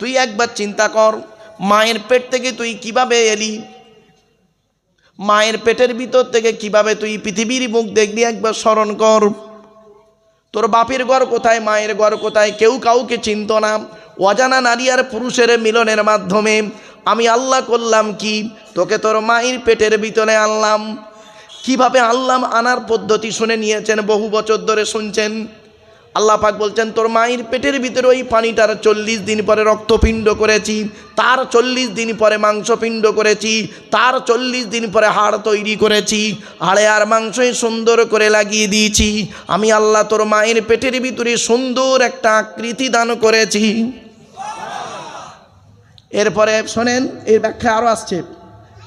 তুই একবার চিন্তা কর, মায়ের পেট থেকে তুই কীভাবে এলি? মায়ের পেটের ভিতর থেকে কীভাবে তুই পৃথিবীর মুখ দেখবি একবার স্মরণ কর। তোর বাপের ঘর কোথায়, মায়ের ঘর কোথায়, কেউ কাউকে চিনত না। অজানা নারী আর পুরুষের মিলনের মাধ্যমে আমি আল্লাহ করলাম কি? তোকে তোর মায়ের পেটের ভিতরে আনলাম। কীভাবে আনলাম আনার পদ্ধতি শুনে নিয়েছেন, বহু বছর ধরে শুনছেন। আল্লাহ পাক বলছেন, তোর মায়ের পেটের ভিতরে ওই পানিটার চল্লিশ দিন পরে রক্তপিণ্ড করেছি, তার চল্লিশ দিন পরে মাংসপিণ্ড করেছি, তার চল্লিশ দিন পরে হাড় তৈরি করেছি, হাড়ে আর মাংসই সুন্দর করে লাগিয়ে দিয়েছি। আমি আল্লাহ তোর মায়ের পেটের ভিতরে সুন্দর একটা আকৃতি দান করেছি। এরপরে শোনেন এর ব্যাখ্যা আরও আসছে।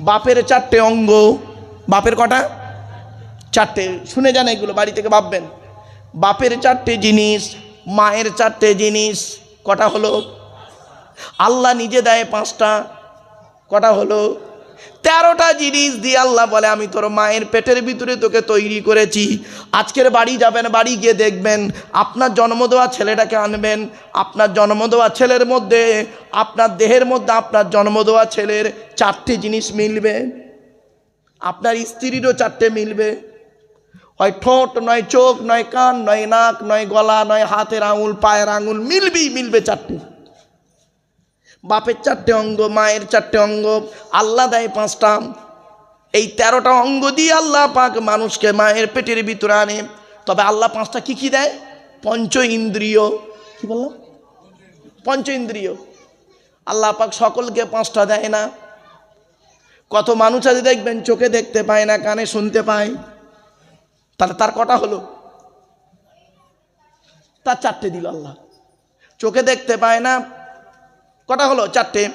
বাপের চারটে অঙ্গ। বাপের কটা? চারটে। শুনে যান এগুলো, বাড়ি থেকে ভাববেন। বাপের চারটে জিনিস, মায়ের চারটে জিনিস, কটা হলো? আল্লাহ নিজে দেয় পাঁচটা, কটা হলো? তেরোটা জিনিস দিয়ে আল্লাহ বলে, আমি তোর মায়ের পেটের ভিতরে তোকে তৈরি করেছি। আজকের বাড়ি যাবেন, বাড়ি গিয়ে দেখবেন, আপনার জন্ম দেওয়া ছেলেটাকে আনবেন, আপনার জন্ম দেওয়া ছেলের মধ্যে, আপনার দেহের মধ্যে আপনার জন্ম দেওয়া ছেলের চারটে জিনিস মিলবে। আপনার স্ত্রীরও চারটে মিলবে। হয় ঠোঁট, নয় চোখ, নয় কান, নয় নাক, নয় গলা, নয় হাতের আঙুল, পায়ের আঙুল মিলবেই মিলবে চারটে। বাপের চারটে অঙ্গ, মায়ের চারটে অঙ্গ, আল্লাহ দেয় পাঁচটা। এই তেরোটা অঙ্গ দিয়ে আল্লাহ পাক মানুষকে মায়ের পেটের ভিতরে আনে। তবে আল্লাহ পাঁচটা কি কি দেয়? পঞ্চ ইন্দ্রিয়। কি বললাম পঞ্চ ইন্দ্রিয়। আল্লাহ পাক সকলকে পাঁচটা দেয় না। কত মানুষ আছে দেখবেন, চোখে দেখতে পায় না, কানে শুনতে পায়। তাহলে তার কটা হলো? তার চারটে দিল আল্লাহ। চোখে দেখতে পায় না। কটা হলো? চারটে।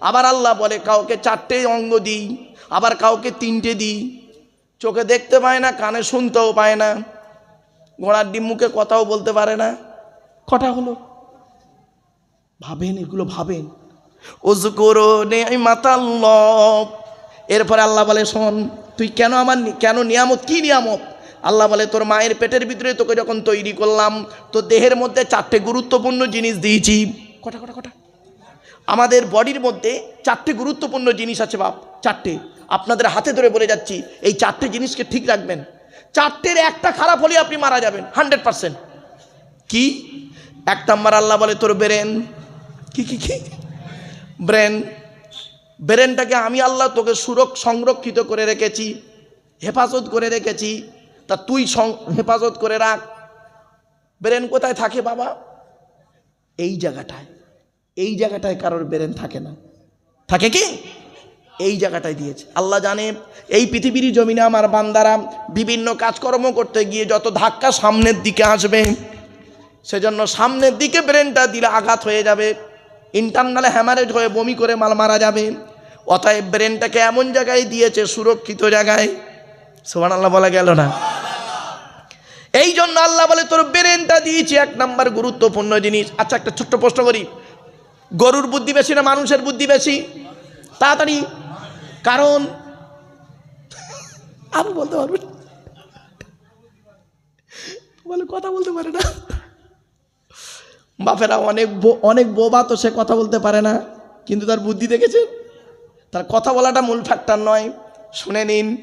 আবার আল্লাহ বলে, কাউকে চারটে অঙ্গ দিই, আবার কাউকে তিনটে দিই। চোখে দেখতে পায় না, কানে শুনতেও পায় না। ঘোড়ার ডিম মুখে কথাও বলতে পারে না। কটা হলো? ভাবেন, এগুলো ভাবেন। মাতাল্লব এরপরে আল্লাহ বলে, শোন, তুই কেন আমার কেন নিয়ামত, কি নিয়ামত? আল্লাহ বলে, তোর মায়ের পেটের ভিতরে তোকে যখন তৈরি করলাম, তো দেহের মধ্যে চারটে গুরুত্বপূর্ণ জিনিস দিয়েছি। কটা কটা কটা? আমাদের বডির মধ্যে চারটে গুরুত্বপূর্ণ জিনিস আছে বাপ, চারটে। আপনাদের হাতে ধরে বলে যাচ্ছি, এই চারটে জিনিসকে ঠিক রাখবেন। চারটের একটা খারাপ হলে আপনি মারা যাবেন, হান্ড্রেড পারসেন্ট। কি? এক নাম্বার আল্লাহ বলে, তোর ব্রেন কি কি কি? ব্রেন। ব্রেনটাকে আমি আল্লাহ তোকে সুরক সংরক্ষিত করে রেখেছি, হেফাজত করে রেখেছি। তা তুই হেফাজত করে রাখ। ব্রেন কোথায় থাকে বাবা? এই জায়গাটায়। এই জায়গাটায় কারোর ব্রেন থাকে না। থাকে কি? এই জায়গাটায় দিয়েছে। আল্লাহ জানে, এই পৃথিবীর জমিনে আমার বান্দারা বিভিন্ন কাজকর্ম করতে গিয়ে যত ধাক্কা সামনের দিকে আসবে, সেজন্য সামনের দিকে ব্রেনটা দিলে আঘাত হয়ে যাবে। ইন্টারনালে হ্যামারেজ হয়ে বমি করে মাল মারা যাবে। অতএব ব্রেনটাকে এমন জায়গায় দিয়েছে, সুরক্ষিত জায়গায়। সোহান আল্লাহ বলা গেল না। এই জন্য আল্লাহ বলে তোর ব্রেনটা দিয়েছি এক নাম্বার গুরুত্বপূর্ণ জিনিস। আচ্ছা একটা ছোট্ট প্রশ্ন করি। গরুর বুদ্ধি বেশি না মানুষের বুদ্ধি বেশি? তাড়াতাড়ি। কারণ? আমি বলতে পারব। বলে কথা বলতে পারে না। বাপেরা অনেক বো- অনেক বোবা তো সে কথা বলতে পারে না কিন্তু তার বুদ্ধি দেখেছেন? তার কথা বলাটা মূল ফ্যাক্টর নয়। শুনে নিন।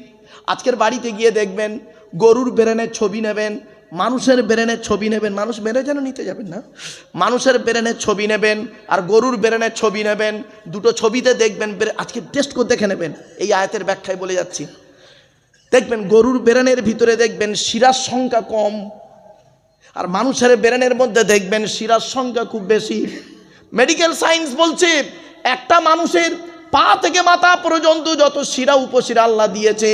আজকের বাড়িতে গিয়ে দেখবেন গরুর ব্রেনের ছবি নেবেন, মানুষের ব্রেনের ছবি নেবেন, মানুষ মেরে যেন নিতে যাবেন না? মানুষের ব্রেনের ছবি নেবেন আর গরুর ব্রেনের ছবি নেবেন, দুটো ছবিতে দেখবেন, ব্রে- আজকে টেস্ট করে দেখে নেবেন। এই আয়াতের ব্যাখ্যায় বলে যাচ্ছি। দেখবেন গরুর ব্রেনের ভিতরে দেখবেন শিরার সংখ্যা কম, আর মানুষের ব্রেনের মধ্যে দেখবেন শিরার সংখ্যা খুব বেশি। মেডিকেল সায়েন্স বলছে, একটা মানুষের পা থেকে মাথা পর্যন্ত যত শিরা উপশিরা আল্লাহ দিয়েছে,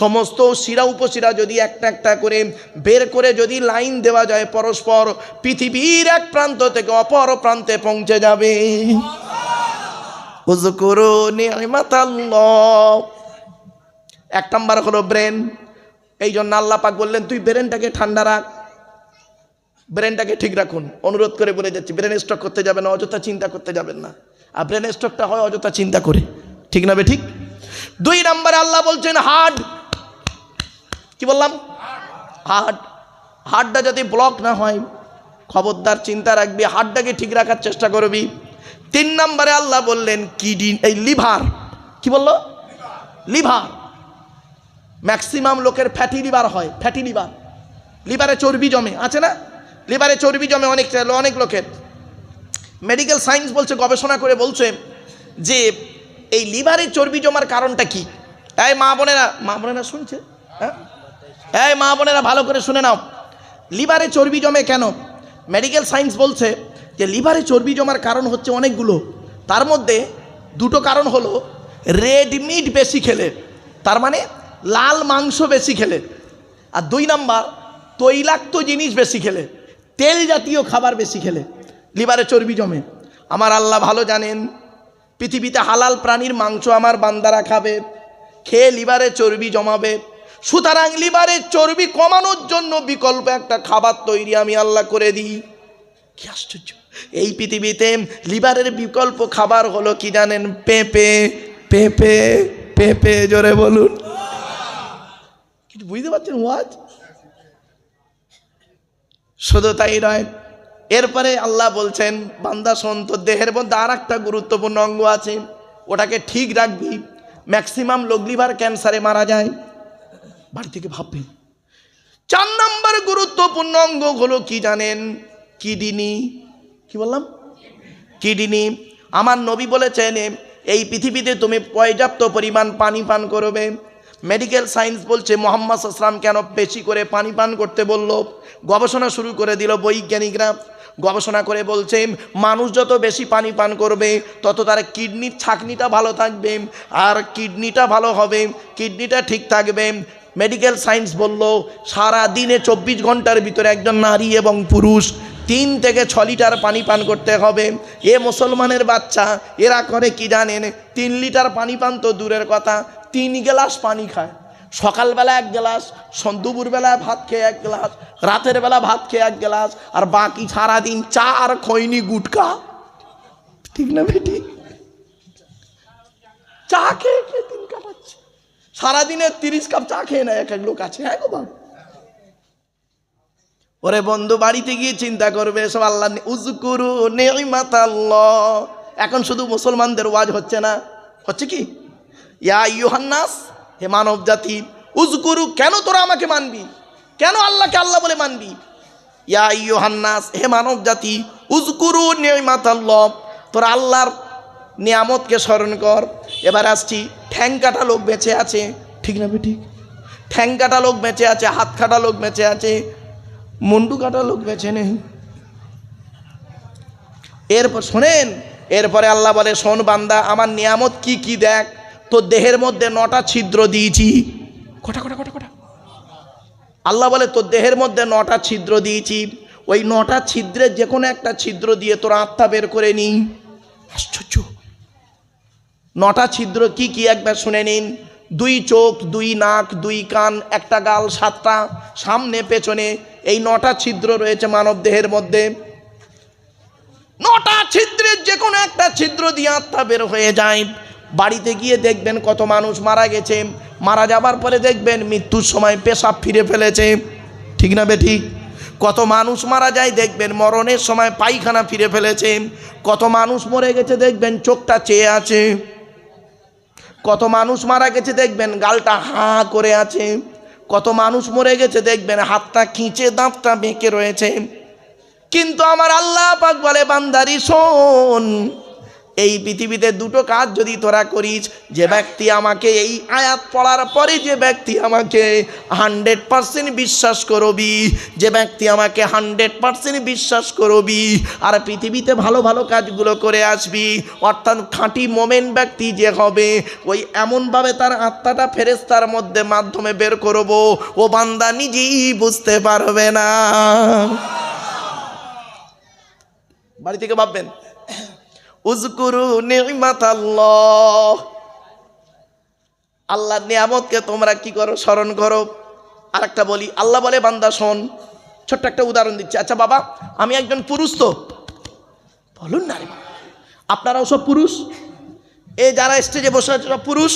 সমস্ত শিরা উপশিরা যদি একটা একটা করে বের করে যদি লাইন দেওয়া যায় পরস্পর, পৃথিবীর এক প্রান্ত থেকে অপর প্রান্তে পৌঁছে যাবে। এক নাম্বার হলো ব্রেন। এই জন্য আল্লাহ পাক বললেন, তুই ব্রেনটাকে ঠান্ডা রাখ। ব্রেনটাকে ঠিক রাখুন। অনুরোধ করে বলে যাচ্ছি ব্রেন স্ট্রোক করতে যাবেন, অযথা চিন্তা করতে যাবেন না। আর ব্রেন স্ট্রোকটা হয়, অযথা চিন্তা করে। ঠিক না বে, ঠিক? দুই নম্বরে আল্লাহ বলছেন হার্ট কি বললাম? হার্ট হার্টটা যাতে ব্লক না হয়, খবরদার চিন্তা রাখবি হার্টটাকে ঠিক রাখার চেষ্টা করবি। তিন নম্বরে আল্লাহ বললেন কিডনি এই লিভার কি বলল? লিভার ম্যাক্সিমাম লোকের ফ্যাটি লিভার হয় ফ্যাটি লিভার লিভারে চর্বি জমে, আছে না? লিভারে চর্বি জমে অনেক অনেক লোকের। মেডিকেল সায়েন্স বলছে, গবেষণা করে বলছে যে এই লিভারে চর্বি জমার কারণটা কি? এই মা বোনেরা মা বোনেরা শুনছে? হ্যাঁ? এই মা বোনেরা ভালো করে শুনে নাও। লিভারে চর্বি জমে কেন? মেডিকেল সায়েন্স বলছে যে লিভারে চর্বি জমার কারণ হচ্ছে অনেকগুলো। তার মধ্যে দুটো কারণ হলো রেড মিট বেশি খেলে, তার মানে লাল মাংস বেশি খেলে। আর দুই নাম্বার, তৈলাক্ত জিনিস বেশি খেলে, তেল জাতীয় খাবার বেশি খেলে। লিভারে চর্বি জমে। আমার আল্লাহ ভালো জানেন, পৃথিবীতে হালাল প্রাণীর মাংস আমার বান্দারা খাবে, খেয়ে লিভারে চর্বি জমাবে। সুতরাং লিভারে চর্বি কমানোর জন্য বিকল্প একটা খাবার তৈরি আমি আল্লাহ করে দিই। কি আশ্চর্য! এই পৃথিবীতে লিভারের বিকল্প খাবার হলো কি জানেন? পেঁপে পেঁপে পেঁপে, জোরে বলুন। কিছু বুঝতে পারছেন ওয়াজ শুধু তাই নয় এরপরে আল্লাহ বলছেন, বান্দা শোন, তোর দেহের মধ্যে আর একটা গুরুত্বপূর্ণ অঙ্গ আছে, ওটাকে ঠিক রাখবি ম্যাক্সিমাম লোক লিভার ক্যান্সারে মারা যায়। বাড়ি থেকে ভাববেন চার নম্বর গুরুত্বপূর্ণ অঙ্গ হলো কি জানেন? কিডনি। কি বললাম? কিডনি। আমার নবী বলেছেন, এই পৃথিবীতে তুমি পর্যাপ্ত পরিমাণ পানি পান করবে। মেডিকেল সায়েন্স বলছে, মোহাম্মদ আসলাম কেন বেশি করে পানি পান করতে বলল? গবেষণা শুরু করে দিল বৈজ্ঞানিকরা। গবেষণা করে বলছে, মানুষ যত বেশি পানি পান করবে, তত তার কিডনির ছাকনিটা ভালো থাকবে, আর কিডনিটা ভালো হবে, কিডনিটা ঠিক থাকবে। মেডিকেল সায়েন্স বলল, সারা দিনে চব্বিশ ঘণ্টার ভিতরে একজন নারী এবং পুরুষ তিন থেকে ছ লিটার পানি পান করতে হবে। এ মুসলমানের বাচ্চা, এরা করে কি জানেন? তিন লিটার পানি পান তো দূরের কথা, তিন গ্লাস পানি খায়। সকালবেলা এক গ্লাস দুপুরবেলায় ভাত খেয়ে এক গ্লাস রাতের বেলা ভাত খেয়ে এক গ্লাস, আর বাকি সারাদিন চা আর খৈনি গুটকা। ঠিক না বেটি? চা খেয়ে খেয়ে দিন কাটাচ্ছে। সারাদিনে তিরিশ কাপ চা খেয়ে নেয় এক এক লোক আছে হ্যাঁ গো ওরে বন্ধু, বাড়িতে গিয়ে চিন্তা করবে সব আল্লাহ উজকুরু নেইমাত আল্লাহ এখন শুধু মুসলমানদের ওয়াজ হচ্ছে না, হচ্ছে কি? ইয়া ইউহান্নাস হে মানব জাতি উজকুরু কেন তোরা আমাকে মানবি? কেন আল্লাহকে আল্লাহ বলে মানবি? ইয়া ইউহান্নাস হে মানব জাতি উজকুরু নেইমাত আল্লাহ তোরা আল্লাহর নিয়ামতকে স্মরণ কর। এবার আসছি ঠ্যাং কাটা লোক বেঁচে আছে। ঠিক না ঠিক ঠ্যাং কাটা লোক বেঁচে আছে হাত কাটা লোক বেঁচে আছে মুন্ডু কাটা লোক বেছে নেই। এরপর শোনেন, এরপরে আল্লাহ বলে, শোন বান্দা, আমার নিয়ামত কি কি দেখ? তোর দেহের মধ্যে নটা ছিদ্র দিয়েছি। কটা কটা কটা কটা? আল্লাহ বলে, তোর দেহের মধ্যে নটা ছিদ্র দিয়েছি। ওই নটা ছিদ্রের যে কোনো একটা ছিদ্র দিয়ে তোর আত্মা বের করে নিই। আশ্চর্য। নটা ছিদ্র কি কি? একবার শুনে নিন। দুই চোখ, দুই নাক, দুই কান, একটা গাল, সাতটা। সামনে, পেছনে এই নটা ছিদ্র রয়েছে মানব দেহের মধ্যে। নটা ছিদ্রের যে কোনো একটা ছিদ্র দিয়ে আত্মা বের হয়ে যায়। বাড়িতে গিয়ে দেখবেন কত মানুষ মারা গেছে। মারা যাবার পরে দেখবেন মৃত্যুর সময় পেশাব ফিরে ফেলেছে। ঠিক না বেঠিক কত মানুষ মারা যায় দেখবেন মরণের সময় পায়খানা ফিরে ফেলেছে। কত মানুষ মরে গেছে দেখবেন চোখটা চেয়ে আছে। কত মানুষ মারা গেছে দেখবেন গালটা হাঁ করে আছে। কত মানুষ মরে গেছে দেখবেন হাতটা খিঁচে দাঁতটা বেঁকে রয়েছে। কিন্তু আমার আল্লাহ পাক বলে, বান্দারি শোন এই পৃথিবীতে দুটো কাজ যদি তোরা করিস, যে ব্যক্তি আমাকে এই আয়াত পড়ার পরে যে ব্যক্তি আমাকে হান্ড্রেড পারসেন্ট বিশ্বাস করবি, যে ব্যক্তি আমাকে হান্ড্রেড পারসেন্ট বিশ্বাস করবি, আর পৃথিবীতে ভালো ভালো কাজগুলো করে আসবি, অর্থাৎ খাঁটি মোমেন ব্যক্তি যে হবে, ওই এমনভাবে তার আত্মাটা ফেরেস্তার মধ্যে মাধ্যমে বের করব, ও বান্দা নিজেই বুঝতে পারবে না। বাড়ি থেকে ভাববেন? উজকুরু নিমাত আল্লাহ নিয়ামতকে তোমরা কি করো? স্মরণ করো। আর একটা বলি, আল্লাহ বলে, বান্দা, শোন। ছোট্ট একটা উদাহরণ দিচ্ছি। আচ্ছা বাবা, আমি একজন পুরুষ তো। বলুন না আপনারাও সব পুরুষ? এ যারা স্টেজে বসে আছে, সব পুরুষ?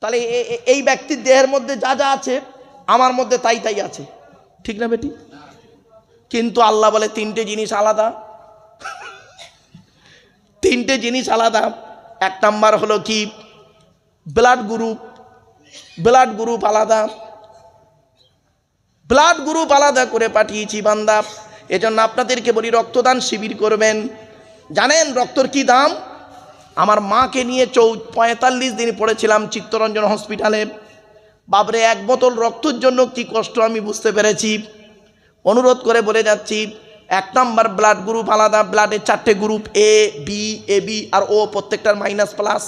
তাহলে এই ব্যক্তির দেহের মধ্যে যা যা আছে, আমার মধ্যে তাই তাই আছে। ঠিক না বেটি? কিন্তু আল্লাহ বলে, তিনটে জিনিস আলাদা। তিনটে জিনিস আলাদা। এক নাম্বার হলো কি? ব্লাড গ্রুপ ব্লাড গ্রুপ আলাদা। ব্লাড গ্রুপ আলাদা করে পাঠিয়েছি বান্দা। এজন্য আপনাদেরকে বলি, রক্তদান শিবির করবেন। জানেন রক্তর কি দাম? আমার মাকে নিয়ে চৌ পঁয়তাল্লিশ দিন পড়েছিলাম চিত্তরঞ্জন হসপিটালে বাবরে এক বোতল রক্তর জন্য কি কষ্ট আমি বুঝতে পেরেছি। অনুরোধ করে বলে যাচ্ছি এক নাম্বার ব্লাড গ্রুপ আলাদা ব্লাডের চারটে group A B A B R O প্রত্যেকটার মাইনাস প্লাস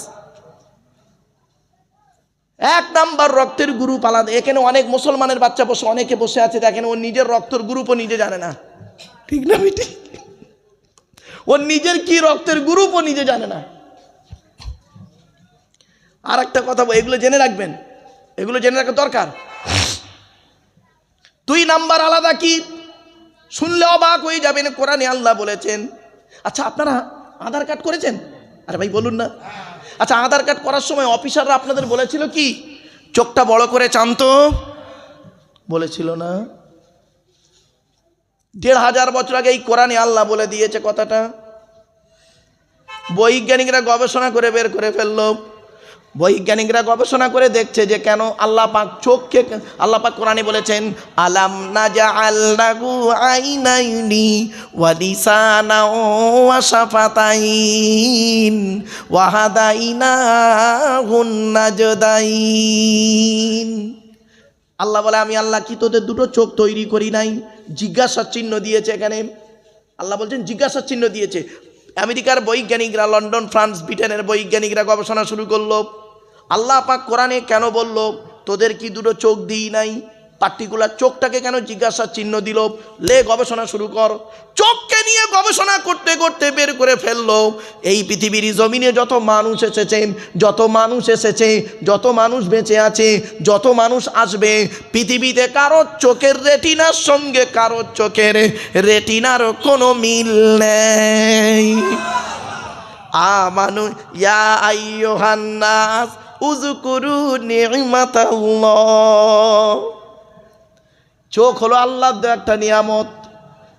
এক নাম্বার রক্তের গ্রুপ আলাদা। এখানে অনেক মুসলমানের বাচ্চা বসে অনেকে বসে আছে দেখেন ও নিজের রক্তের গ্রুপও নিজে জানে না। ঠিক না বেটি? ওর নিজের কি রক্তের গ্রুপও নিজে জানে না। আর একটা কথা এগুলো জেনে রাখবেন। এগুলো জেনে রাখা দরকার। দুই নাম্বার আলাদা কি? শুনলে অবাক হয়ে যাবেন, কোরআনে আল্লাহ বলেছেন। আচ্ছা আপনারা আধার কার্ড করেছেন? আরে ভাই, বলুন না। আচ্ছা আধার কার্ড করার সময় অফিসাররা আপনাদের বলেছিল কি? চোখটা বড় করে চান তো বলেছিল না। দেড় হাজার বছর আগে এই কোরআনে আল্লাহ বলে দিয়েছে কথাটা। বৈজ্ঞানিকরা গবেষণা করে বের করে ফেলল। বৈজ্ঞানিকরা গবেষণা করে দেখছে যে কেন আল্লাহ পাক চোখকে, আল্লাহ পাক কোরআনে বলেছেন, আলাম নাজা আল্লাহু আইনাইনি ওয়া লিসানা ওয়া শাফাতাইন ওয়া হাদাইনা নাজদাইন। আল্লাহ বলে, আমি আল্লাহ কি তোদের দুটো চোখ তৈরি করি নাই? জিজ্ঞাসা চিহ্ন দিয়েছে এখানে। আল্লাহ বলছেন, জিজ্ঞাসা চিহ্ন দিয়েছে। আমেরিকার বৈজ্ঞানিকরা, লন্ডন, ফ্রান্স, ব্রিটেনের বৈজ্ঞানিকরা গবেষণা শুরু করল। আল্লাহ পাক কোরআনে কেন বলল, তোদের কি দুটো চোখ দিই নাই? পার্টিকুলার চোখটাকে কেন জিজ্ঞাসার চিহ্ন দিল? লে, গবেষণা শুরু কর। চোখকে নিয়ে গবেষণা করতে করতে বের করে ফেলল। এই পৃথিবীর জমিনে যত মানুষ এসেছে, যত মানুষ এসেছে, যত মানুষ বেঁচে আছে, যত মানুষ আসবে, পৃথিবীতে কারও চোখের রেটিনার সঙ্গে কারও চোখের রেটিনার কোনো মিল নেই। আমানু, ইয়া আইয়ো আইয়ুহান্নাস নি'মাতাল্লাহ। চোখ হলো আল্লাহ দেওয়া একটা নিয়ামত।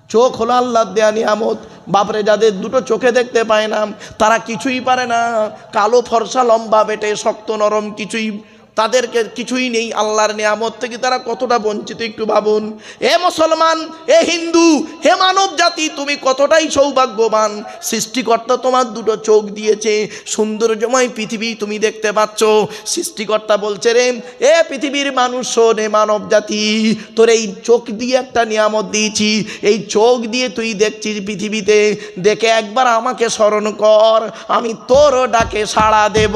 চোখ হলো আল্লাহ দেয়া নিয়ামত। বাপরে, যাদের দুটো চোখে দেখতে পায় না, তারা কিছুই পারে না। কালো ফর্সা, লম্বা বেটে, শক্ত, নরম, কিছুই তাদেরকে কিছুই নেই, আল্লাহর নিয়ামত থেকে তারা কতটা বঞ্চিত একটু ভাবুন। এ মুসলমান, এ হিন্দু, হে মানব জাতি, তুমি কতটাই সৌভাগ্যবান। সৃষ্টিকর্তা তোমার দুটো চোখ দিয়েছে, সৌন্দর্যময় পৃথিবী তুমি দেখতে পাচ্ছ। সৃষ্টিকর্তা বলছে রে, এ পৃথিবীর মানুষ শোন মানব জাতি, তোর এই চোখ দিয়ে একটা নিয়ামত দিয়েছি। এই চোখ দিয়ে তুই দেখছিস পৃথিবীতে, দেখে একবার আমাকে স্মরণ কর, আমি তোরও ডাকে সাড়া দেব।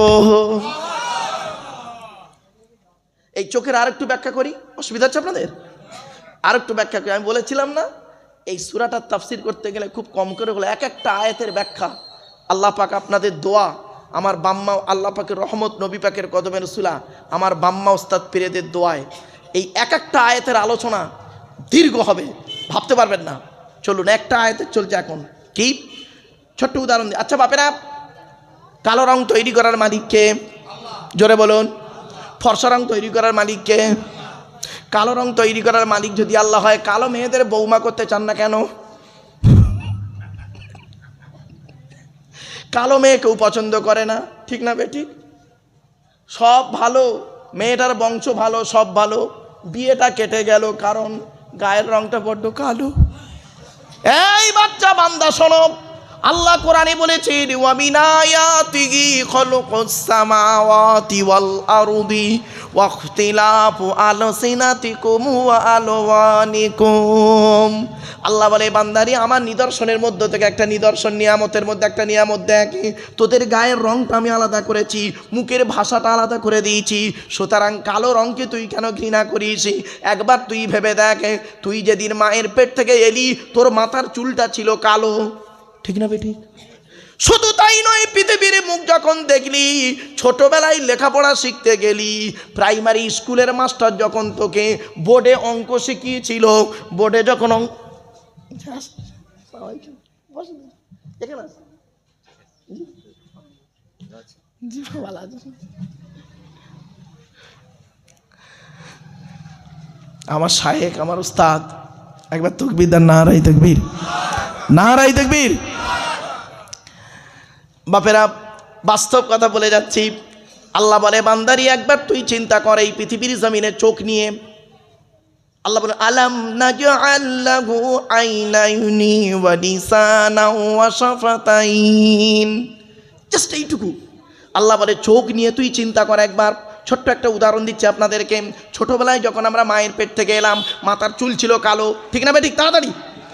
এই চোখের আরেকটু ব্যাখ্যা করি? অসুবিধা হচ্ছে আপনাদের? আরেকটু ব্যাখ্যা করি। আমি বলেছিলাম না, এই সুরাটার তাফসির করতে গেলে খুব কম করে হলো এক একটা আয়াতের ব্যাখ্যা। আল্লাহ পাক আপনাদের দোয়া, আমার বাম্মা, আল্লাহ পাকের রহমত, নবী পাকের কদমের সুলা আমার বাম্মা ওস্তাদ পীরেদের দোয়ায় এই এক একটা আয়াতের আলোচনা দীর্ঘ হবে, ভাবতে পারবেন না। চলুন, একটা আয়াতের চলছে এখন। কি? ছোট্ট উদাহরণ আচ্ছা বাপেরা, কালো রং তৈরি করার মালিককে জোরে বলুন। ফর্সা রং তৈরি করার মালিককে, কালো রং তৈরি করার মালিক যদি আল্লাহ হয়, কালো মেয়েদের বৌমা করতে চান না কেন? কালো মেয়ে কেউ পছন্দ করে না, ঠিক না বেটি? সব ভালো, মেয়েটার বংশ ভালো, সব ভালো, বিয়েটা কেটে গেল কারণ গায়ের রংটা বড্ড কালো। এই বাচ্চা বান্দা, শোনো। আল্লাহ কোরআনে বলেছেন ওয়ামিনায়াতিহি খলুকুস ওয়াল আরদি ওয়াখতিলাফু আলসিনাতিকুম ওয়া আলওয়ানিকুম। আল্লাহ বলে, বান্দারি, আমার নিদর্শনের মধ্য থেকে একটা নিদর্শন, নিয়ামতের মধ্যে একটা নিয়ামত দেখ। তোদের গায়ের রংটা আমি আলাদা করেছি, মুখের ভাষাটা আলাদা করে দিয়েছি, সুতরাং কালো রংকে তুই কেন ঘৃণা করিস? একবার তুই ভেবে দেখ, তুই যেদিন মায়ের পেট থেকে এলি, তোর মাথার চুলটা ছিল কালো। ঠিক না বেটি শুধু তাই নয়, পৃথিবীর মুখ যখন দেখলি, ছোটবেলায় লেখাপড়া শিখতে গেলি প্রাইমারি স্কুলের মাস্টার যখন তোকে বোর্ডে অঙ্ক শিখিয়েছিল বোর্ডে যখন অঙ্ক। আমার শায়েক, আমার উস্তাদ একবার তকবির দেন নারাই তকবীর। নারাই তকবীর। বাপেরা, বাস্তব কথা বলে যাচ্ছি। আল্লাহ বলে, বান্দারি, একবার তুই চিন্তা কর এই পৃথিবীর জমিনে চোখ নিয়ে। আল্লাহ বলে, আলাম নাজআল্লাহু আইনাইনি ওয়া লিসানাও ওয়া শাফাতাইন। জাস্ট এইটুকু। আল্লাহ বলে, চোখ নিয়ে তুই চিন্তা কর একবার। ছোট্ট একটা উদাহরণ দিচ্ছি আপনাদেরকে। ছোটবেলায় যখন আমরা মায়ের পেট থেকে এলাম, মাথার চুল ছিল কালো। ঠিক না ঠিক তাড়াতাড়ি।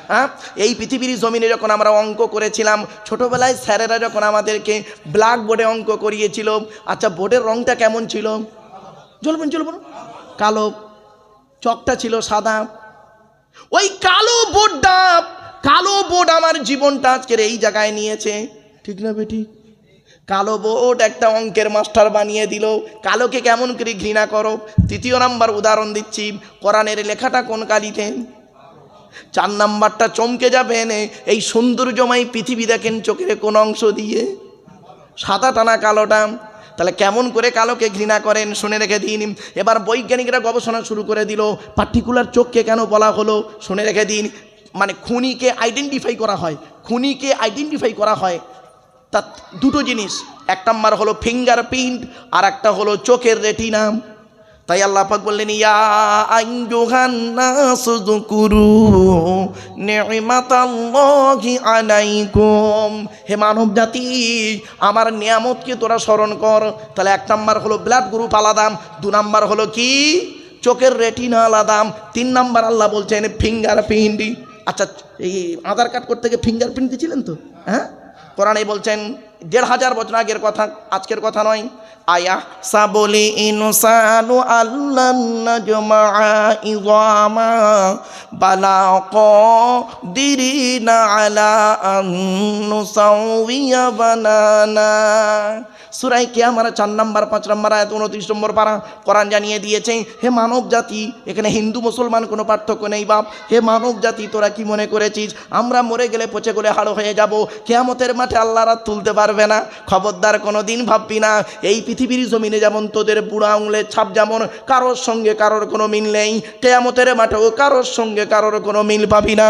হ্যাঁ? এই পৃথিবীর জমিনে যখন আমরা অঙ্ক করেছিলাম, ছোটবেলায় স্যারেরা যখন আমাদেরকে ব্ল্যাক বোর্ডে অঙ্ক করিয়েছিল আচ্ছা বোর্ডের রংটা কেমন ছিল? চলবেন চলবেন কালো। চকটা ছিল সাদা। ওই কালো বোর্ডটা, কালো বোর্ড আমার জীবনটা আজকের এই জায়গায় নিয়েছে। ঠিক না বেটি কালো বোর্ড একটা অঙ্কের মাস্টার বানিয়ে দিল। কালোকে কেমন করে ঘৃণা করো? তৃতীয় নাম্বার উদাহরণ দিচ্ছি। কোরআনের লেখাটা কোন কালিতে? চার নাম্বারটা চমকে যাবেন এই সৌন্দর্যময় পৃথিবী দেখেন চোখের কোন অংশ দিয়ে। সাদা টানা কালোটা। তাহলে কেমন করে কালোকে ঘৃণা করেন? শুনে রেখে দিন। এবার বৈজ্ঞানিকরা গবেষণা শুরু করে দিল পার্টিকুলার চোখকে কেন বলা হলো? শুনে রেখে দিন। মানে খুনিকে আইডেন্টিফাই করা হয়। খুনিকে আইডেন্টিফাই করা হয়। তা দুটো জিনিস। এক নাম্বার হলো ফিঙ্গার প্রিন্ট আর একটা হলো চোখের রেটিনা তাই আল্লাহ পাক বললেন, ইয়া আইয়ুহান নাসু যকুরু নি'মাতাল্লাহি হে মানব জাতি আমার নিয়ামতকে তোরা স্মরণ কর। তাহলে এক নাম্বার হলো ব্লাড গ্রুপ আলাদা, দু নাম্বার হলো কি? চোখের রেটিনা আলাদা। তিন নাম্বার আল্লাহ বলছেন ফিঙ্গার প্রিন্ট আচ্ছা এই আধার কার্ড করতে গিয়ে ফিঙ্গার প্রিন্ট দিয়েছিলেন তো? হ্যাঁ? কোরআনে বলছেন, দেড় হাজার বছর আগের কথা, আজকের কথা নয়। আয়া সাবলি ইনসানু আল্লাহ ইজামা বালা দিরিনা আলা বানানা। সুরাই কে আমার চার নম্বর, পাঁচ নম্বর আয়াত, উনত্রিশ নম্বর পারা কোরআন জানিয়ে দিয়েছে, হে মানব জাতি, এখানে হিন্দু, মুসলমান কোনো পার্থক্য নেই বাপ। হে মানব জাতি, তোরা কি মনে করেছিস? আমরা মরে গেলে পচে গেলে হাড় হয়ে যাব। কেয়ামতের মাঠে আল্লাহ রাত তুলতে পারবে না। খবরদার কোনো দিন ভাববি না, এই পৃথিবীর জমিনে যেমন তোদের বুড়া আঙুলের ছাপ যেমন, কারোর সঙ্গে কারোর কোনো মিল নেই। কেয়ামতের মাঠেও কারোর সঙ্গে কারোর কোনো মিল পাবি না।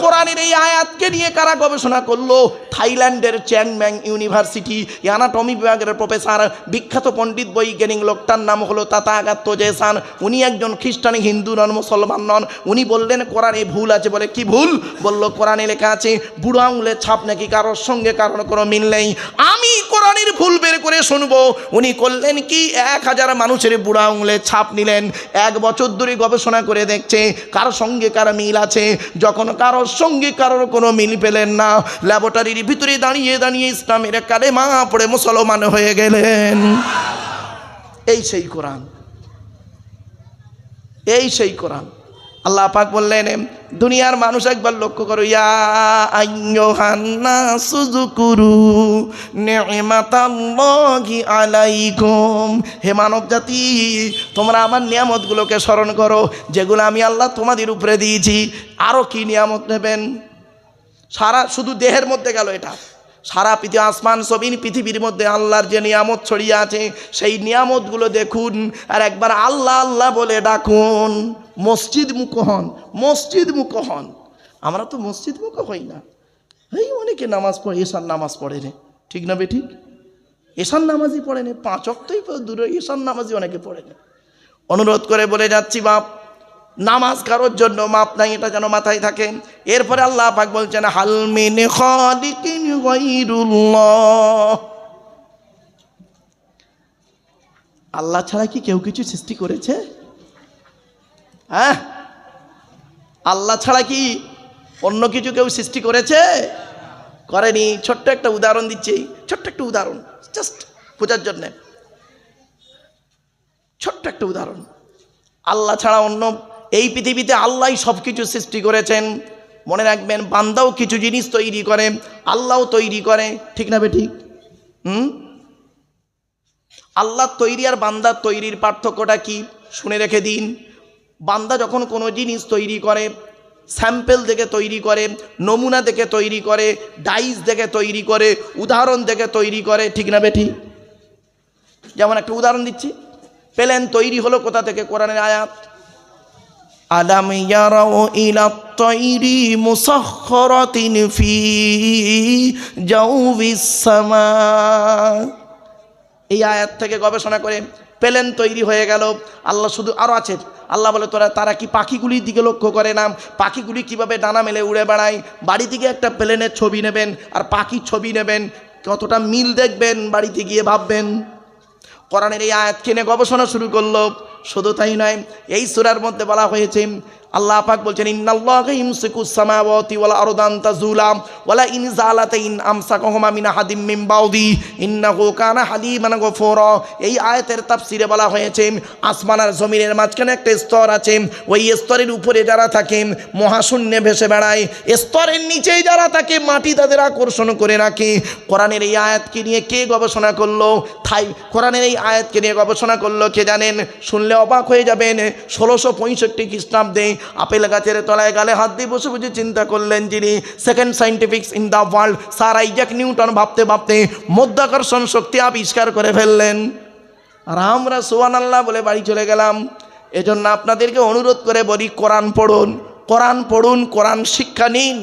কোরআনের এই আয়াতকে নিয়ে কারা গবেষণা করল? থাইল্যান্ডের চ্যাংম্যাং ইউনিভার্সিটি, অ্যানাটমি বিভাগের প্রফেসর, বিখ্যাত পণ্ডিত বৈজ্ঞানিক লোকটার নাম হলো তাতাগাত্ত জেসান। উনি একজন খ্রিস্টান, হিন্দু নন, মুসলমান নন। উনি বললেন, কোরআনে ভুল আছে বলে কি ভুল? বলল, কোরআনে লেখা আছে, বুড়ো আঙুলের ছাপ নাকি কারোর সঙ্গে কারোর কোনো মিল নেই। আমি কোরআনের ভুল বের করে শুনব। উনি করলেন কি? এক হাজার মানুষের বুড়া আঙুলের ছাপ নিলেন। এক বছর ধরে গবেষণা করে দেখছে, কার সঙ্গে কার মিল আছে? যখন কারোর সঙ্গে কারোর কোনো মিল পেলেন না। ল্যাবরেটরির ভিতরে দাঁড়িয়ে দাঁড়িয়ে ইসলামের কালে মা পড়ে মুসলমান হয়ে গেলেন। এই সেই কোরআন। এই সেই কোরআন। আল্লাহ পাক বললেন, দুনিয়ার মানুষ একবার লক্ষ্য করো আলাইকুম। হে মানব জাতি তোমরা আমার নিয়ামতগুলোকে স্মরণ করো, যেগুলো আমি আল্লাহ তোমাদের উপরে দিয়েছি। আরও কি নিয়ামত নেবেন? সারা শুধু দেহের মধ্যে গেল এটা। সারা পৃথিবী আসমান সবিন পৃথিবীর মধ্যে আল্লাহর যে নিয়ামত ছড়িয়ে আছে, সেই নিয়ামতগুলো দেখুন আর একবার আল্লাহ আল্লাহ বলে ডাকুন, মসজিদ মুখ হন, মসজিদ মুখ হন। আমরা তো মসজিদ মুখ হই না। এই অনেকে নামাজ পড়ে এসার নামাজ পড়ে রে। ঠিক না বে ঠিক এসার নামাজই পড়ে নে, পাঁচ অক্টই দূরে এসার নামাজই অনেকে পড়ে না। অনুরোধ করে বলে যাচ্ছি বাপ নামাজ কারোর জন্য মাপ নাই, এটা যেন মাথায় থাকে। এরপরে আল্লাহ পাক বলছেন হালমিন আল্লাহ ছাড়া কি কেউ কিছু সৃষ্টি করেছে? হ্যাঁ? আল্লাহ ছাড়া কি অন্য কিছু কেউ সৃষ্টি করেছে? করেনি। ছোট্ট একটা উদাহরণ দিচ্ছি, ছোট্ট একটা উদাহরণ জাস্ট বোঝার জন্যে। ছোট্ট একটা উদাহরণ। আল্লাহ ছাড়া অন্য এই পৃথিবীতে আল্লাহই সব কিছু সৃষ্টি করেছেন। মনে রাখবেন, বান্দাও কিছু জিনিস তৈরি করে আল্লাহও তৈরি করে। ঠিক না বে ঠিক হুম? আল্লাহ তৈরি আর বান্দার তৈরির পার্থক্যটা কি? শুনে রেখে দিন। বান্দা যখন কোনো জিনিস তৈরি করে, স্যাম্পেল দেখে তৈরি করে, নমুনা দেখে তৈরি করে, ডাইস দেখে তৈরি করে, উদাহরণ দেখে তৈরি করে, ঠিক না বে ঠিক যেমন একটা উদাহরণ দিচ্ছি। প্লেন তৈরি হলো কোথা থেকে? কোরআনের আয়াত। আলাম ইয়ারাও ইলা তৈরি মুসাখরাতিন ফি জাউবিস সামা। এই আয়াত থেকে গবেষণা করে প্লেন তৈরি হয়ে গেল। আল্লাহ শুধু আরও আছে। আল্লাহ বলে, তোরা, তারা কি পাখিগুলির দিকে লক্ষ্য করে না? পাখিগুলি কীভাবে ডানা মেলে উড়ে বেড়ায়? বাড়ি থেকে একটা প্লেনের ছবি নেবেন আর পাখির ছবি নেবেন। কতটা মিল দেখবেন বাড়িতে গিয়ে ভাববেন? কোরআনের এই আয়াত কিনে গবেষণা শুরু করল। শুধু তাই নয়, এই সুরার মধ্যে বলা হয়েছে, আল্লাহ পাক বলছেন, ইন্নাল্লাহু ইন কানা এই তাফসিরে বলা আসমান আর জমিনের মাঝখানে একটা স্তর ওই স্তরের উপরে যারা মহাশূন্যে ভেসে বেড়ায়, স্তরের নিচেই যারা থাকে, মাটি তাদের আকর্ষণ করে রাখে। কোরআনের এই আয়াতকে নিয়ে কে গবেষণা করল? থাই, কোরআনের এই আয়াতকে নিয়ে গবেষণা করল, কে জানেন? শুনলে অবাক হয়ে যাবেন। ষোলোশো পঁয়ষট্টি খ্রিস্টাব্দে আপেল গাছের তলায় গালে হাত দিয়ে বসে বসে চিন্তা করলেন যিনি। Second scientists in the world sir Isaac Newton ভাবতে ভাবতে মধ্যাকর্ষণ শক্তি আবিষ্কার করে ফেললেন। আর আমরা সোয়ান আল্লাহ বলে বাড়ি চলে গেলাম। এজন্য আপনাদেরকে অনুরোধ করে বলি, কোরআন পড়ুন কোরআন পড়ুন, কোরআন শিক্ষা নিন।